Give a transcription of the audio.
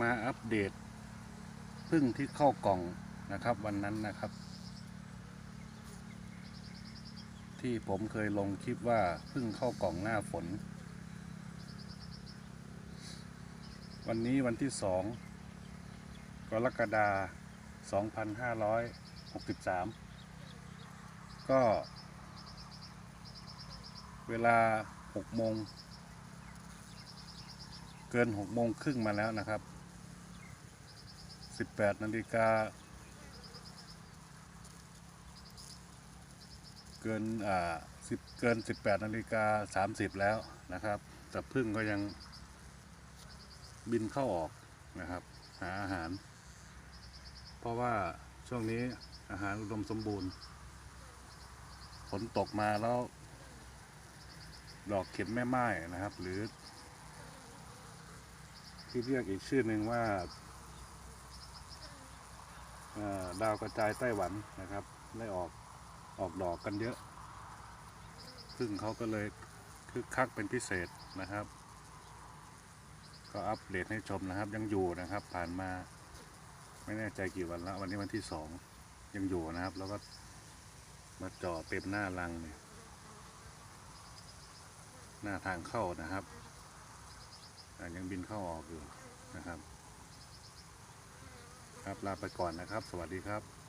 มาอัปเดตพึ่งที่เข้ากล่องนะครับ วันนั้นนะครับ ที่ผมเคยลงคลิปว่าพึ่งเข้ากล่องหน้าฝน วันนี้วันที่สองกรกฎาคม2563 ก็ เวลา6โมงเกิน6โมงครึ่งมาแล้วนะครับ 18นาฬิกาเกินอ่า10เกิน 18นาฬิกา30 แล้วนะครับแต่พึ่งก็ยังบินเข้าออกนะครับ หาอาหาร เพราะว่าช่วงนี้อาหารอุดมสมบูรณ์ฝนตกมาแล้ว ดอกเข็มแม่ไม้นะครับ หรือ ที่เรียกอีกชื่อหนึ่งว่า ดาวกระจายไต้หวันนะครับ ได้ออกออกดอกกันเยอะ ซึ่งเขาก็เลยคึกคักเป็นพิเศษนะครับ ก็อัปเดตให้ชมนะครับ ยังอยู่นะครับ ผ่านมาไม่แน่ใจกี่วันละววันนี้วันที่สองยังอยู่นะครับ แล้วก็มาจ่อเต็มหน้ารังเนี่ยหน้าทางเข้านะครับอ่ยังบินเข้าออกอยู่นะครับ ครับ ลาไปก่อนนะครับ สวัสดีครับ